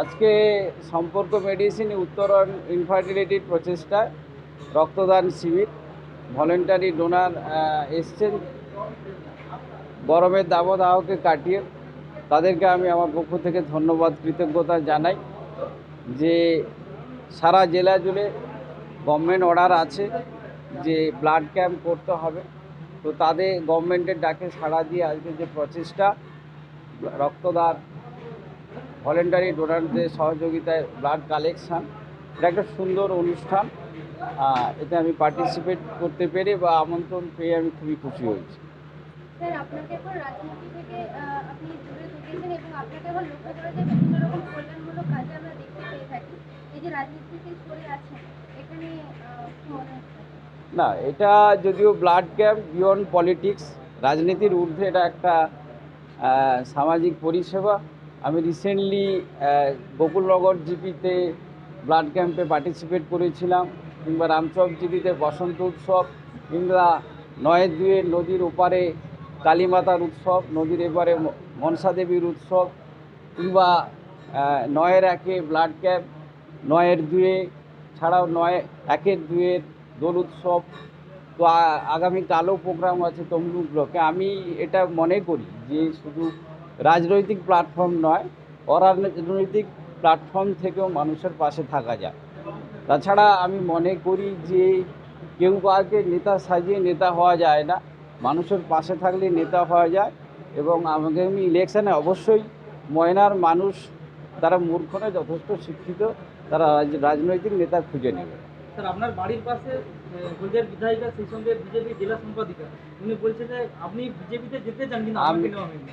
আজকে সম্পর্ক মেডিসিন উত্তরণ ইনফার্টিলিটির প্রচেষ্টায় রক্তদান শিবির ভলেন্টারি ডোনার এসছেন। গরমের দাবদাহকে কাটিয়ে তাদেরকে আমি আমার পক্ষ থেকে ধন্যবাদ, কৃতজ্ঞতা জানাই যে সারা জেলা জুড়ে গভর্নমেন্ট অর্ডার আছে যে ব্লাড ক্যাম্প করতে হবে। তো তাদের গভর্নমেন্টের ডাকে সাড়া দিয়ে আজকে যে প্রচেষ্টা, রক্তদান ভলেন্টারি ডোনারদের সহযোগিতায় ব্লাড কালেকশান। এটা একটা সুন্দর অনুষ্ঠান। এতে আমি পার্টিসিপেট করতে পেরে বা আমন্ত্রণ পেয়ে আমি খুবই খুশি হয়েছি। স্যার আপনাকে এখন রাজনীতি থেকে আপনি দূরে থেকেছেন এবং আপনাকে এখন লক্ষ্য করে যে বিভিন্ন রকম কল্যাণমূলক কাজে আমরা দেখতে পেয়ে থাকি। এই যে রাজনীতি সরে আছেন এখানে আহ, কি হচ্ছে? না এটা যদিও ব্লাড ক্যাম্প বিয়ন্ড পলিটিক্স রাজনীতির ঊর্ধ্বে এটা একটা সামাজিক পরিষেবা। আমি রিসেন্টলি গোকুলনগর জিপিতে ব্লাড ক্যাম্পে পার্টিসিপেট করেছিলাম, কিংবা রামচক জিপিতে বসন্ত উৎসব, কিংবা নয়ের দুয়ে নদীর ওপারে কালীমাতার উৎসব, নদীর এপারে মনসা দেবীর উৎসব, কিংবা নয়ের একে ব্লাড ক্যাম্প নয়ের দুয়ে, ছাড়াও নয়, একের দুয়ের দোল উৎসব, তো আগামীকালও প্রোগ্রাম আছে তমলুক ব্লকে। আমি এটা মনে করি যে শুধু রাজনৈতিক প্ল্যাটফর্ম নয় অরাজনৈতিক প্ল্যাটফর্ম থেকেও মানুষের পাশে থাকা যায়। তাছাড়া আমি মনে করি যে কেউ কাউকে নেতা সাজিয়ে নেতা হওয়া যায় না। মানুষের পাশে থাকলে নেতা হওয়া যায় এবং আগামী ইলেকশানে অবশ্যই ময়নার মানুষ তারা মূর্খ নয় যথেষ্ট শিক্ষিত তারা রাজনৈতিক নেতা খুঁজে নেবে। স্যার আপনার বাড়ির পাশে হলদিয়ার বিধায়িকা সেই সঙ্গে বিজেপি জেলা সম্পাদিকা উনি বলছে যে আপনি বিজেপিতে যেতে চান কিন্তু আমাকে নেওয়া হয়নি।